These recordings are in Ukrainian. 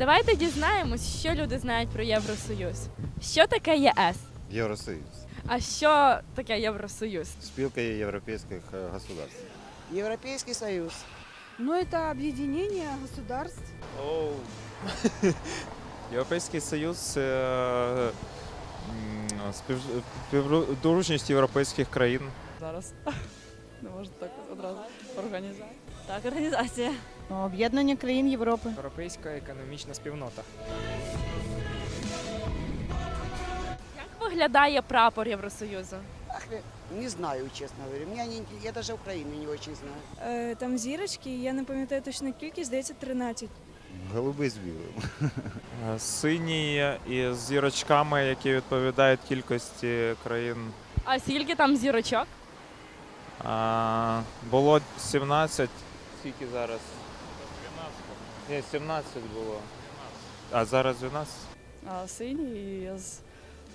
Давайте дізнаємось, що люди знають про Євросоюз. Що таке ЄС? Євросоюз. А що таке Євросоюз? Спілка європейських е, государств. Европейский Союз. Ну, это объединение государств. Оу. Європейський Союз це співдружність європейських країн. Зараз не можу так одразу організація. Так, організація. Об'єднання країн Європи. Європейська економічна спільнота. Як виглядає прапор Євросоюзу? Ах, не знаю, честно говоря. Меня не, я даже Украины не очень знаю. Е, Там зірочки, я не пам'ятаю точну кількість, здається, 13. Голубий з білим. Е, Синій із зірочками, які відповідають кількості країн. А скільки там зірочок? А, було 17. Скільки зараз? 12. Ні, 17 було. А зараз 12? А синій з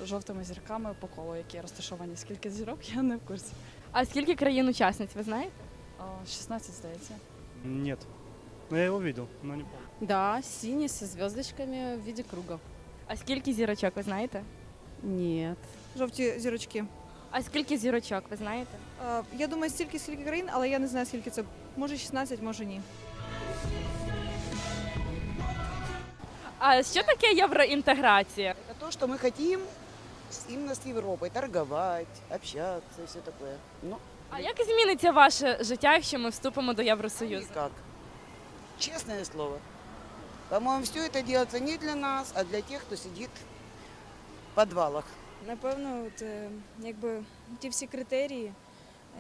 жовтими зірками по колу, які розташовані. Скільки зірок, я не в курсі. А скільки країн-учасниць, ви знаєте? А, 16, здається. Нет. Но я его видел, но не помню. Да, синий со звездочками в виде круга. А скільки зірочок, ви знаєте? Нет. Жовті зірочки. А скільки зірочок, ви знаєте? Е, Я думаю, стільки, скільки країн, але я не знаю, скільки це. Може 16, може ні. А що таке євроінтеграція? Это то, что мы хотим с- именно с Европой. Торговать, общаться и все такое. Ну, А як зміниться ваше життя, якщо ми вступимо до Євросоюзу? никак. Честное слово. По-моему, все это делается не для нас, а для тех, кто сидит в подвалах. Напевно, от, е, якби ті всі критерії,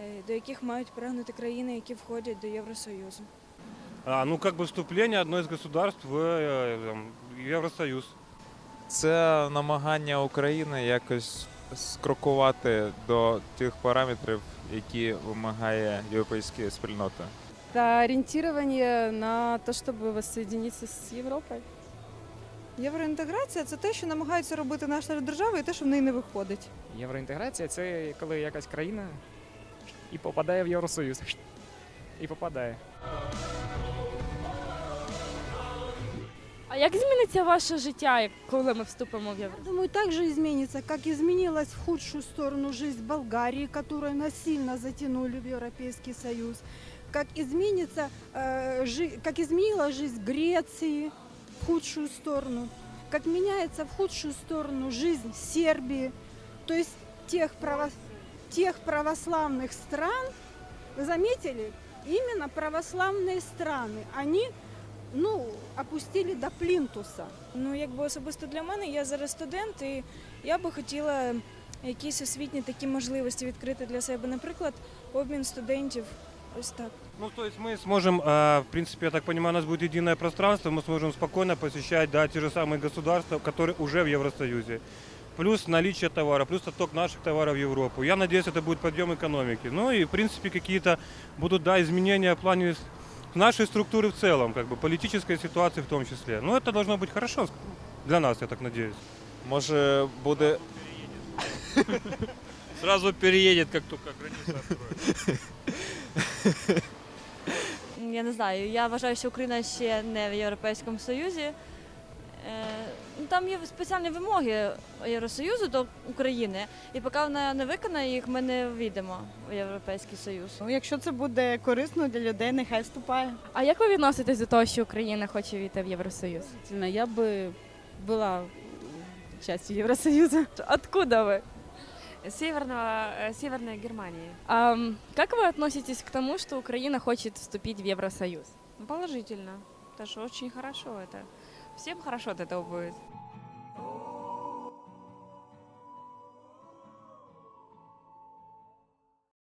е, до яких мають прагнути країни, які входять до Євросоюзу. А, ну, как бы вступление одной из государств в э, там, Евросоюз. Це намагання України якось скрокувати до тих параметрів, які вимагає європейська спільнота. Это ориентирование на то, чтобы воссоединиться с Европой. Євроінтеграція це те, що намагаються робити наша держава, і те, що в неї не виходить. Євроінтеграція це коли якась країна і попадає в Євросоюз. І попадає. А як зміниться ваше життя, як- коли ми вступимо в Євросоюз? Думаю, так же изменится, как изменилась в худшую сторону жизнь Болгарии, которую насильно затянули в Европейский Союз, как, изменится, э, жи- как изменилась жизнь Греции в худшую сторону, как меняется в худшую сторону жизнь Сербии, то есть тех, право- тех православных стран, вы заметили, именно православные страны, они ну, опустили до плинтуса. Ну, якби особисто для мене, я зараз студент, і я би хотіла якісь освітні такі можливості відкрити для себе. Наприклад, обмін студентів. Ось так. Ну, то есть мы сможем, а, в принципе, я так понимаю, у нас будет единое пространство, мы сможем спокойно посещать, да, те же самые государства, которые уже в Евросоюзе. Плюс наличие товара, плюс отток наших товаров в Европу. Я надеюсь, это будет подъем экономики. Ну и, в принципе, какие-то будут, да, изменения в плане с- нашей структуры в целом, как бы политической ситуации в том числе. Но это должно быть хорошо для нас, я так надеюсь. Може буде Сразу переедет, как только граница откроется. Я не знаю. Я вважаю, що Україна ще не в Європейському Союзі. Е, ну, Там є спеціальні вимоги Євросоюзу до України, і поки вона не виконає їх, ми не війдемо в Європейський Союз. Ну, якщо це буде корисно для людей, нехай вступає. А як ви відноситесь до того, що Україна хоче війти в Євросоюз? Действительно, Я бы была частью Евросоюза. Откуда вы? Северного, Северной Германии. А, м, как вы относитесь к тому, что Украина хочет вступить в Евросоюз? Положительно. Потому что очень хорошо это. Всем хорошо от этого будет.